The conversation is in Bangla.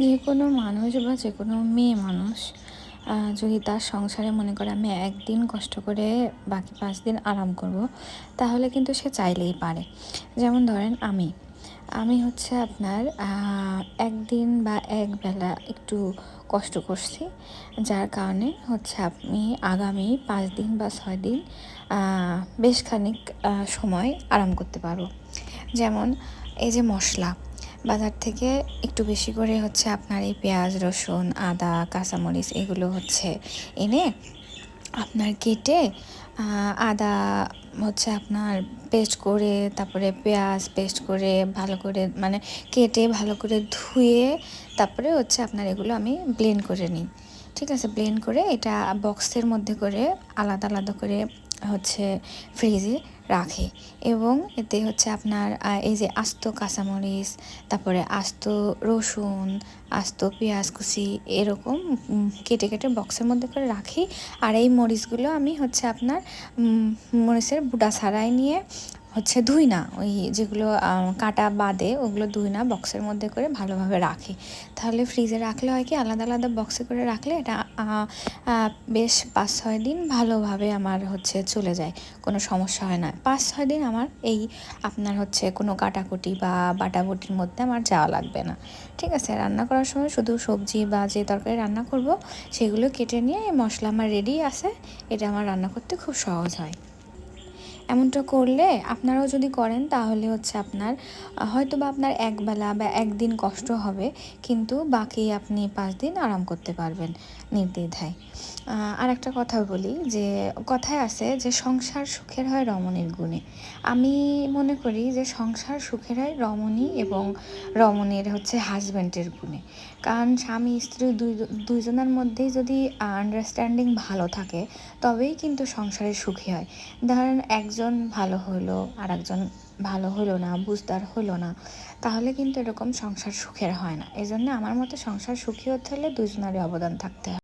যে কোনো মানুষ বা যে কোনো মেয়ে মানুষ যদি তার সংসারে মনে করে আমি একদিন কষ্ট করে বাকি পাঁচ দিন আরাম করব, তাহলে কিন্তু সে চাইলেই পারে। যেমন ধরেন আমি আমি হচ্ছে আপনার একদিন বা এক বেলা একটু কষ্ট করছি, যার কারণে হচ্ছে আপনি আগামী পাঁচ দিন বা ছয় দিন বেশ খানিক সময় আরাম করতে পারব। যেমন এই যে মশলা বাজার থেকে একটু বেশি করে হচ্ছে আপনার এই পেঁয়াজ, রসুন, আদা, কাঁচামরিচ এগুলো হচ্ছে এনে আপনার কেটে আদা হচ্ছে আপনার পেস্ট করে, তারপরে পেঁয়াজ পেস্ট করে ভালো করে মানে কেটে ভালো করে ধুয়ে তারপরে হচ্ছে আপনার এগুলো আমি ব্লেন্ড করে নিই। ঠিক আছে ব্লেন্ড করে এটা বক্সের মধ্যে করে আলাদা আলাদা করে হচ্ছে ফ্রিজে রাখে। এবং এতে হচ্ছে আপনার এই যে আস্ত কাঁচামরিচ, তারপরে আস্ত রসুন, আস্ত পেঁয়াজ কুচি এরকম কেটে কেটে বক্সের মধ্যে করে রাখি। আর এই মরিচগুলো আমি হচ্ছে আপনার মরিচের বুটা ছাড়াই নিয়ে হচ্ছে ধুই না। ওই যেগুলো কাটা বাদে ওগুলো ধুই না বক্সের মধ্যে করে ভালোভাবে রাখি। তাহলে ফ্রিজে রাখলে হয় কি, আলাদা আলাদা বক্সে করে রাখলে এটা বেশ পাঁচ ছয় দিন ভালোভাবে আমার হচ্ছে চলে যায়, কোনো সমস্যা হয় না। পাঁচ ছয় দিন আমার এই আপনার হচ্ছে কোনো কাটাকুটি বা বাটাবুটির মধ্যে আমার যাওয়া লাগবে না। ঠিক আছে, রান্না করার সময় শুধু সবজি বা যে তরকারি রান্না করব, সেগুলো কেটে নিয়ে মশলা আমার রেডি আছে, এটা আমার রান্না করতে খুব সহজ হয়। এমনটা করলে আপনারাও যদি করেন তাহলে হচ্ছে আপনার হয়তো বা আপনার একবেলা বা একদিন কষ্ট হবে, কিন্তু বাকি আপনি পাঁচ দিন আরাম করতে পারবেন নির্দ্বিধায়। আর একটা কথা বলি যে, কথায় আছে যে, সংসার সুখের হয় রমণীর গুণে। আমি মনে করি যে, সংসার সুখের হয় রমণী এবং রমণীর হচ্ছে হাজব্যান্ডের গুণে। কারণ স্বামী, স্ত্রী দুই, দুইজনের মধ্যেই যদি আন্ডারস্ট্যান্ডিং ভালো থাকে, তবেই কিন্তু সংসারে সুখী হয়। ধরেন একজন ভালো হলো আর একজন ভালো হলো না, বুঝদার হলো না, তাহলে কিন্তু এরকম সংসার সুখের হয় না। এই জন্য আমার মতে সংসার সুখী হতে হলে দুজনারই অবদান থাকতে হয়।